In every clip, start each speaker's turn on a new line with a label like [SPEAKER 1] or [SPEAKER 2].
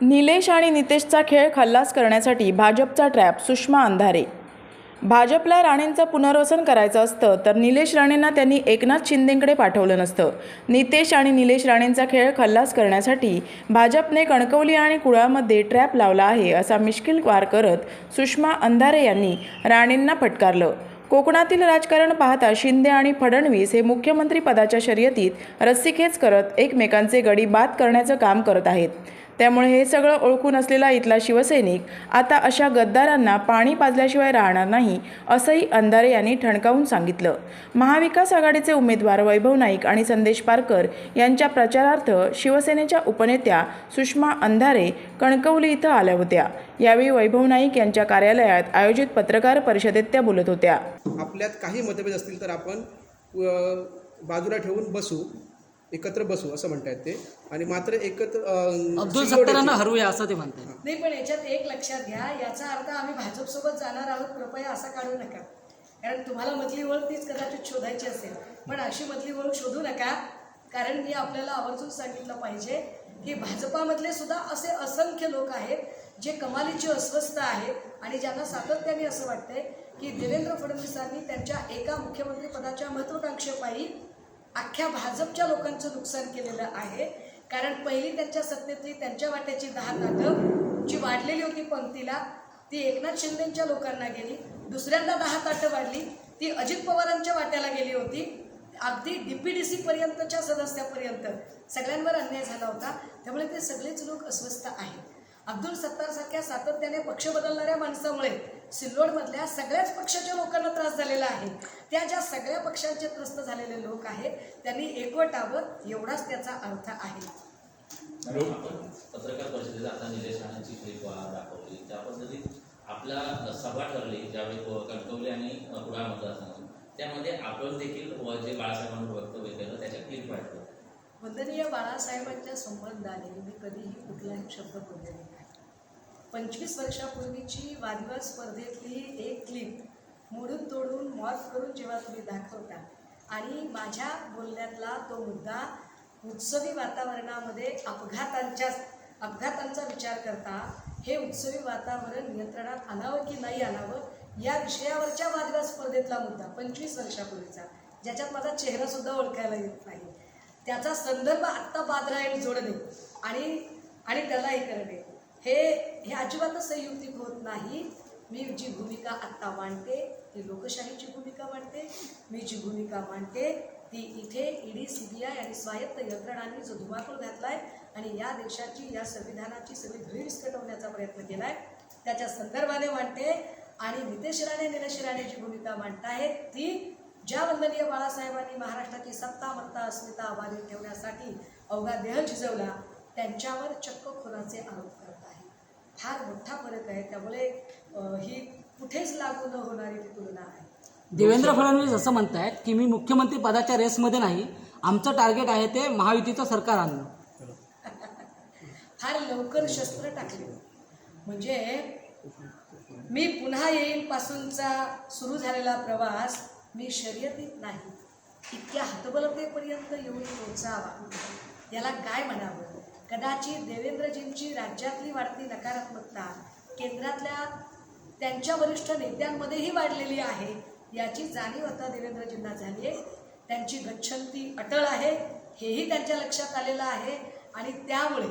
[SPEAKER 1] निलेश आणि नितेशचा खेळ खल्लास करण्यासाठी भाजपचा ट्रॅप सुषमा अंधारे. भाजपला राणेंचं पुनर्वसन करायचं असतं तर निलेश राणेंना त्यांनी एकनाथ शिंदेंकडे पाठवलं नसतं. नितेश आणि निलेश राणेंचा खेळ खल्लास करण्यासाठी भाजपने कणकवली आणि कुळामध्ये ट्रॅप लावला आहे असा मिश्किल वार करत सुषमा अंधारे यांनी राणेंना फटकारलं. कोकणातील राजकारण पाहता शिंदे आणि फडणवीस हे मुख्यमंत्री पदाच्या शर्यतीत रस्सीखेच करत एकमेकांचे गडी बाद करण्याचं काम करत आहेत. त्यामुळे हे सगळं ओळखून असलेला इथला शिवसैनिक आता अशा गद्दारांना पाणी पाजल्याशिवाय राहणार नाही असंही अंधारे यांनी ठणकावून सांगितलं. महाविकास आघाडीचे उमेदवार वैभव नाईक आणि संदेश पारकर यांच्या प्रचारार्थ शिवसेनेच्या उपनेत्या सुषमा अंधारे कणकवली इथं आल्या होत्या. यावेळी वैभव नाईक यांच्या कार्यालयात आयोजित पत्रकार परिषदेत त्या बोलत होत्या.
[SPEAKER 2] आपल्यात काही मतभेद असतील तर आपण बाजूला ठेवून बसू. एकत्र बसू असं म्हणतायत ते. आणि मात्र एकत्र
[SPEAKER 3] अब्दुल सत्तारांना हरवूया असं ते म्हणतात
[SPEAKER 4] नाही पण याच्यात एक लक्षात घ्या याचा अर्थ आम्ही भाजपसोबत जाणार आहोत कृपया असा काढू नका. कारण तुम्हाला मधली ओळख तीच कदाचित शोधायची असेल. पण अशी मधली ओळख शोधू नका कारण मी आपल्याला आवर्जून सांगितलं पाहिजे की भाजपामधले सुद्धा असे असंख्य लोक आहेत जे कमालीचे अस्वस्थ आहेत आणि ज्यांना सातत्याने असं वाटतंय की देवेंद्र फडणवीसांनी त्यांच्या एका मुख्यमंत्री पदाच्या महत्वाकांक्षेपायी अख्ख्या भाजपच्या लोकांचं नुकसान केलेलं आहे. कारण पहिली त्यांच्या सत्तेतली त्यांच्या वाट्याची दहा ताटं जी वाढलेली होती पंक्तीला ती एकनाथ शिंदेच्या लोकांना गेली. दुसऱ्यांदा दहा ताटं वाढली ती अजित पवारांच्या वाट्याला गेली होती. अगदी डीपीडीसी पर्यंतच्या सदस्यापर्यंत सगळ्यांवर अन्याय झाला होता. त्यामुळे ते सगळेच लोक अस्वस्थ आहेत. अब्दुल सत्तारसारख्या सातत्याने पक्ष बदलणाऱ्या माणसामुळे सिल्लोडमधल्या सगळ्याच पक्षाच्या लोकांना त्रास झालेला आहे. त्या ज्या सगळ्या पक्षांचे त्रस्त झालेले लोक आहेत त्यांनी एकवटावं एवढाच त्याचा अर्थ आहे.
[SPEAKER 5] पत्रकार परिषदेत आता निलेश राणांची क्लिप दाखवली. त्या पद्धतीत आपला सभा ठरली ज्यावेळी कणकवली आणि कुडाळ मतदारसंघ. त्यामध्ये आपण देखील जे बाळासाहेबांवर वक्तव्य केलं त्याच्या क्लिप वाटलं
[SPEAKER 4] वंदनीय बाळासाहेबांच्या संबंधाने मी कधीही कुठलाही शब्द बोललेले नाही. पंचवीस वर्षापूर्वीची वादविवाद स्पर्धेतली एक क्लिप मोडून तोडून मॉर्फ करून जेव्हा तुम्ही दाखवता आणि माझ्या बोलण्यातला तो मुद्दा उत्सवी वातावरणामध्ये अपघातांच्या अपघातांचा विचार करता हे उत्सवी वातावरण नियंत्रणात आणावं की नाही आणावं या विषयावरच्या वादविवाद स्पर्धेतला मुद्दा पंचवीस वर्षापूर्वीचा ज्याच्यात माझा चेहरासुद्धा ओळखायला येत नाही. त्याचा संदर्भ आत्ता बादरायण जोडणे आणि आणि त्याला हे करणे. हे हे अजिबातच संयुक्तिक होत नाही. मी जी भूमिका आत्ता मांडते ती लोकशाहीची भूमिका मांडते. मी जी भूमिका मांडते ती इथे ईडी सी बी आय आणि स्वायत्त यंत्रणांनी जो धुमाकूळ घातलाय आणि या देशाची या संविधानाची सगळी धुळी विस्कटवण्याचा प्रयत्न केला आहे त्याच्या संदर्भाने मांडते. आणि नितेश राणे निलेश राणे जी भूमिका मांडतायत ती ज्या वंदनीय बाळासाहेबांनी महाराष्ट्राची सत्ता मत्ता अस्मिता अबाधित ठेवण्यासाठी अवघा देह झिजवला त्यांच्यावर चक्क खुनाचे आरोप करत फार मोठा फरक आहे. त्यामुळे ही कुठेच लागू न होणारी ती तुलना आहे.
[SPEAKER 3] देवेंद्र फडणवीस असं म्हणतायत की मी मुख्यमंत्री पदाच्या रेसमध्ये नाही आमचं टार्गेट आहे ते महायुतीचं सरकार आणणं.
[SPEAKER 4] फार लवकर शस्त्र टाकले. म्हणजे मी पुन्हा येईल पासूनचा सुरू झालेला प्रवास मी शर्यतीत नाही. इतक्या हतबलतेपर्यंत येऊन पोहोचावा याला काय म्हणावं? कदाचित देवेंद्रजींची राज्यातली वाढती नकारात्मकता केंद्रातल्या त्यांच्या वरिष्ठ नेत्यांमध्येही वाढलेली आहे याची जाणीव आता देवेंद्रजींना झाली आहे. त्यांची गच्छंती अटळ आहे हेही त्यांच्या लक्षात आलेलं आहे आणि त्यामुळे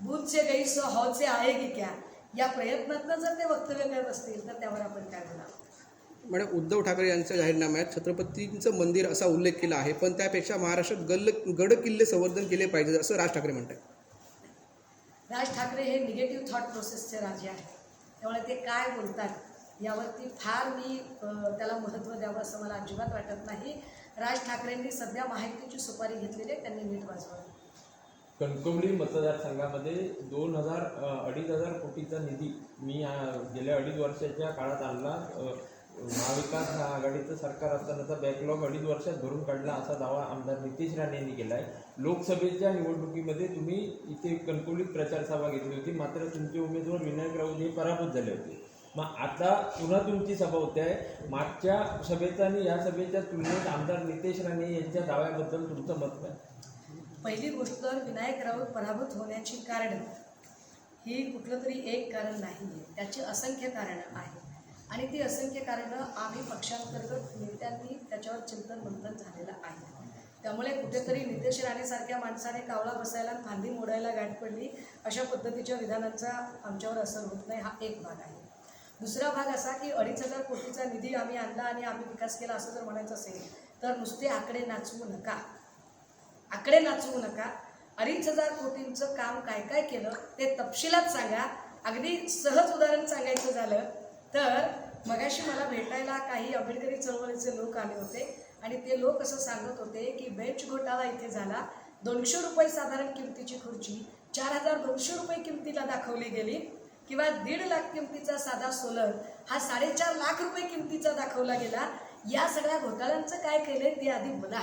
[SPEAKER 4] बूथचे गैस हौचे आहे की क्या या प्रयत्नातनं जर ते वक्तव्य करत असतील तर त्यावर आपण काय बोलावं
[SPEAKER 2] मॅडम उद्धव ठाकरे यांच्या जाहीरनाम्यात छत्रपतींचं मंदिर असा उल्लेख केला आहे पण त्यापेक्षा महाराष्ट्रात गल्ल गड किल्ले संवर्धन केले पाहिजे असं राज ठाकरे म्हणतात
[SPEAKER 4] राज ठाकरे हे निगेटिव्ह थॉट प्रोसेसचे राजे आहेत. त्यामुळे ते काय बोलतात यावरती फार मी त्याला महत्त्व द्यावं असं मला अजिबात वाटत नाही. राज ठाकरेंनी सध्या माहितीची सुपारी घेतलेली आहे त्यांनी नीट वाजवावी
[SPEAKER 6] कणकवली मतदारसंघामध्ये दोन हजार अडीच हजार कोटीचा निधी मी गेल्या अडीच वर्षाच्या काळात आणला. महाविकास आघाडीचं सरकार असतानाचा बॅकलॉग अडीच वर्षात भरून काढला असा दावा आमदार नितेश राणे यांनी केला आहे लोकसभेच्या निवडणुकीमध्ये तुम्ही इथे कणकवलीत प्रचार सभा घेतली होती मात्र तुमचे उमेदवार विनायक राऊत हे पराभूत झाले होते. मग आता पुन्हा तुमची सभा होते आहे. मागच्या सभेचा आणि या सभेच्या तुलनेत आमदार नितेश राणे यांच्या दाव्याबद्दल तुमचं मत काय?
[SPEAKER 4] पहिली गोष्ट विनायक राऊत पराभूत होण्याची कारण ही कुठलं तरी एक कारण नाही आहे त्याची असंख्य कारणं आहेत. आणि ती असंख्य कारणं आम्ही पक्षांतर्गत नेत्यांनी त्याच्यावर चिंतन मंथन झालेलं आहे. त्यामुळे कुठेतरी नितेश राणेसारख्या माणसाने कावळा बसायला फांदी मोडायला गाठ पडली अशा पद्धतीच्या विधानांचा आमच्यावर असर होत नाही हा एक भाग आहे. दुसरा भाग असा की अडीच हजार कोटीचा निधी आम्ही आणला आणि आम्ही विकास केला असं जर म्हणायचं असेल तर नुसते आकडे नाचवू नका. आकडे नाचवू नका. अडीच हजार कोटींचं काम काय काय केलं ते तपशिलात सांगा. अगदी सहज उदाहरण सांगायचं झालं तर मगाशी मला भेटायला काही आंबेडकरी चळवळीचे लोक आले होते आणि ते लोक असं सांगत होते की बेंच घोटाळा इथे झाला. दोनशे रुपये साधारण किमतीची खुर्ची चार हजार दोनशे रुपये किमतीला दाखवली गेली किंवा दीड लाख किमतीचा साधा सोलर हा साडेचार लाख रुपये किमतीचा दाखवला गेला. या सगळ्या घोटाळ्यांचं काय केलं ते आधी बोला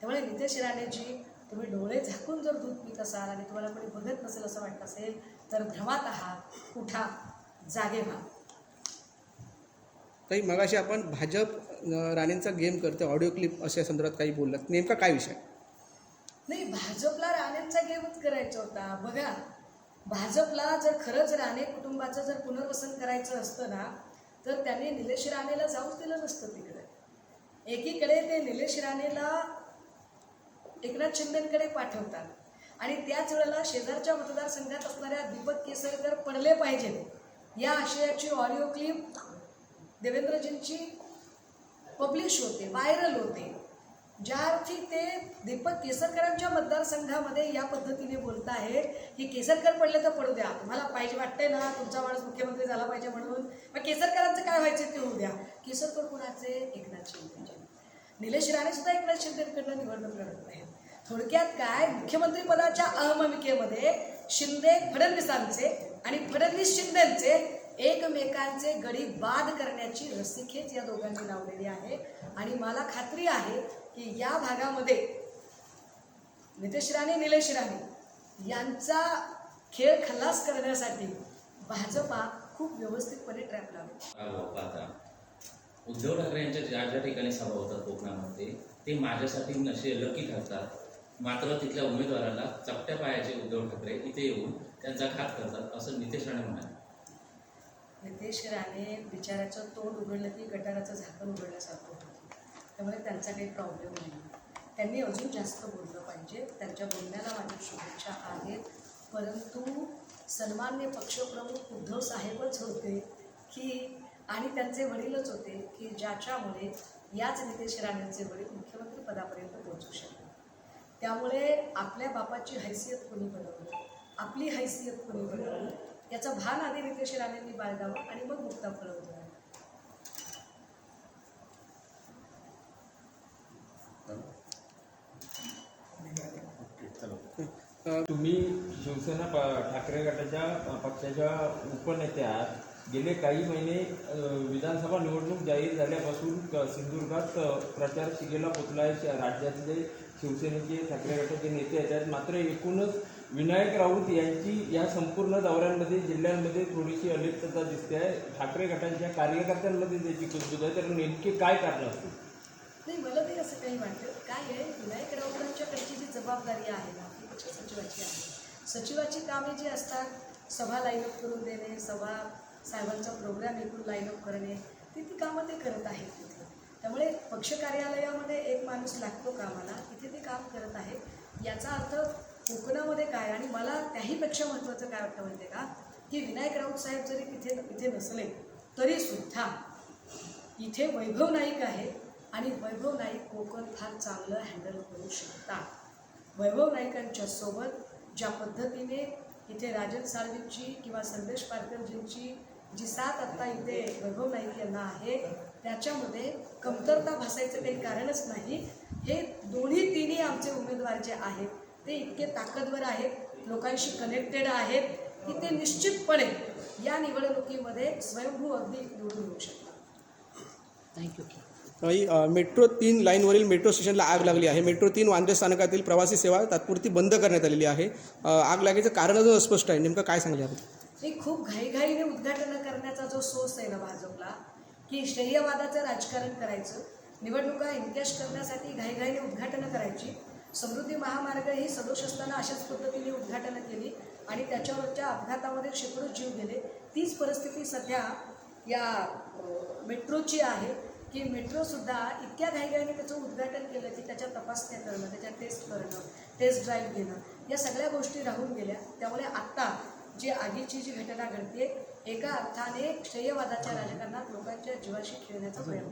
[SPEAKER 4] त्यामुळे नितेश राणेजी तुम्ही डोळे झाकून जर दूध पित असाल आणि तुम्हाला कोणी बघत नसेल असं वाटत असेल तर भ्रमात आहात उठा जागे व्हा.
[SPEAKER 2] काही मगाशी आपण भाजप राणेंचा गेम करते ऑडिओ क्लिप अशा संदर्भात काही बोललात. नेमका काय विषय?
[SPEAKER 4] नाही भाजपला राणेंचा गेमच करायचा होता. बघा भाजपला जर खरंच राणे कुटुंबाचं जर पुनर्वसन करायचं असतं ना तर त्यांनी निलेश राणेला जाऊच दिलं नसतं तिकडे. एकीकडे ते निलेश राणेला एकनाथ शिंदेकडे पाठवतात. आणि त्याच वेळेला शेजारच्या मतदारसंघात असणाऱ्या दीपक केसरकर पडले पाहिजेत. या आशयाची ऑडिओ क्लिप देवेंद्रजींची पब्लिश होते व्हायरल होते. ज्या अर्थी ते दीपक केसरकरांच्या मतदारसंघामध्ये या पद्धतीने बोलत आहे की केसरकर पडले तर पडू द्या. तुम्हाला पाहिजे वाटतंय ना तुमचा माणूस मुख्यमंत्री झाला पाहिजे म्हणून. मग केसरकरांचं काय व्हायचं ते होऊ द्या. केसरकर कुणाचे? एकनाथ शिंदेचे. निलेश राणे सुद्धा एकनाथ शिंदेकडनं निवडणूक लढत नाही थोडक्यात काय? मुख्यमंत्रीपदाच्या अहममिकेमध्ये शिंदे फडणवीसांचे आणि फडणवीस शिंदेचे एकमेकांचे गडी बाद करण्याची रस्सीखेच या दोघांनी लावलेली आहे. आणि मला खात्री आहे की या भागामध्ये नितेश राणे निलेश राणे यांचा खेळ खल्लास करण्यासाठी भाजपा खूप व्यवस्थितपणे ट्रॅप लावली.
[SPEAKER 5] उद्धव ठाकरे यांच्या ज्या ज्या ठिकाणी सभा होतात कोकणामध्ये ते माझ्यासाठी नशे लकी ठरतात. मात्र तिथल्या उमेदवाराला चपट्या पायाचे उद्धव ठाकरे इथे येऊन त्यांचा घात करतात असं नितेश राणे म्हणाले.
[SPEAKER 4] नितेश राणे बिचाराचं तोंड उघडलं की गटाराचं झाकण उघडल्यासारखं होतं. त्यामुळे त्यांचा काही प्रॉब्लेम नाही. त्यांनी अजून जास्त बोललं पाहिजे. त्यांच्या बोलण्याला माझ्या शुभेच्छा आहेत. परंतु सन्मान्य पक्षप्रमुख उद्धव साहेबच होते की आणि त्यांचे वडीलच होते की ज्याच्यामुळे याच नितेश राणेंचे वडील मुख्यमंत्री पदापर्यंत पोहोचू शकले. त्यामुळे आपल्या बापाची हैसियत कोणी बनवली? आपली हैसियत कोणी बनवली? याचं भान आधी नितेश राणेंनी बाळगावं आणि मग मुक्ता फळवतो
[SPEAKER 6] तुम्ही शिवसेना प ठाकरे गटाच्या पक्षाच्या उपनेते आहात. गेले काही महिने विधानसभा निवडणूक जाहीर झाल्यापासून सिंधुदुर्गात प्रचार शिगेला पोचला आहे राज्यातले शिवसेनेचे ठाकरे गटाचे नेते आहेत. मात्र एकूणच विनायक राऊत यांची या संपूर्ण दौऱ्यांमध्ये जिल्ह्यांमध्ये थोडीशी अलिप्तता दिसते आहे. ठाकरे गटांच्या कार्यकर्त्यांमध्ये त्याची कुजबूज आहे तर नेमके काय कारण असतील
[SPEAKER 4] नाही मला ते असं काही वाटतं. काय आहे? विनायक राऊतांच्याकडची जी जबाबदारी आहे ना ती सचिवाची आहे. सचिवाची कामे जी असतात सभा लाईनअप करून देणे सभा साहेबांचा प्रोग्राम एकूण लाईनअप करणे ती ती कामं ते करत आहेत तिथे. त्यामुळे पक्ष कार्यालयामध्ये एक माणूस लागतो कामाला तिथे ते काम करत आहे. याचा अर्थ कोकणामध्ये काय आणि मला त्याहीपेक्षा महत्त्वाचं काय वाटतं माहिती का? की विनायक राऊत साहेब जरी तिथे इथे नसले तरीसुद्धा इथे वैभव नाईक आहे आणि वैभव नाईक कोकण फार चांगलं हँडल करू शकतात. वैभव नाईकांच्या सोबत ज्या पद्धतीने इथे राजन साळवींची किंवा संदेश पारकरजींची जी साथ आत्ता इथे वैभव नाईक यांना आहे त्याच्यामध्ये कमतरता भासायचं काही कारणच नाही. हे दोन्ही तिन्ही आमचे उमेदवार जे आहेत ते इतके ताकदवर आहेत लोकांशी कनेक्टेड आहेत की ते निश्चितपणे या निवडणुकीमध्ये स्वयंभू अगदी निवडून येऊ शकतात.
[SPEAKER 3] थँक्यू
[SPEAKER 2] मेट्रो तीन लाईनवरील मेट्रो स्टेशनला आग लागली आहे. मेट्रो तीन वांद्रे स्थानकातील प्रवासी सेवा तात्पुरती बंद करण्यात आलेली आहे. आग लागण्याचं कारण अजून अस्पष्ट आहे. नेमकं काय सांगले आपण?
[SPEAKER 4] हे खूप घाईघाईने उद्घाटन करण्याचा जो सोर्स आहे ना भाजपला की श्रेयवादाचं राजकारण करायचं निवडणुका इनकॅश करण्यासाठी घाईघाईने उद्घाटनं करायची समृद्धी महामार्ग ही सदोष असताना अशाच पद्धतीने उद्घाटनं केली आणि त्याच्यावरच्या अपघातामध्ये शेकडो जीव गेले. तीच परिस्थिती सध्या या मेट्रोची आहे की मेट्रोसुद्धा इतक्या घाईघाईने त्याचं उद्घाटन केलं की त्याच्या तपासण्या करणं त्याच्या टेस्ट करणं टेस्ट ड्राईव्ह घेणं या सगळ्या गोष्टी राहून गेल्या. त्यामुळे आत्ता जी आधीची जी घटना घडते एका अर्थाने क्षयवादाच्या राजकारणात लोकांच्या जीवाशी खेळण्याचा प्रयत्न.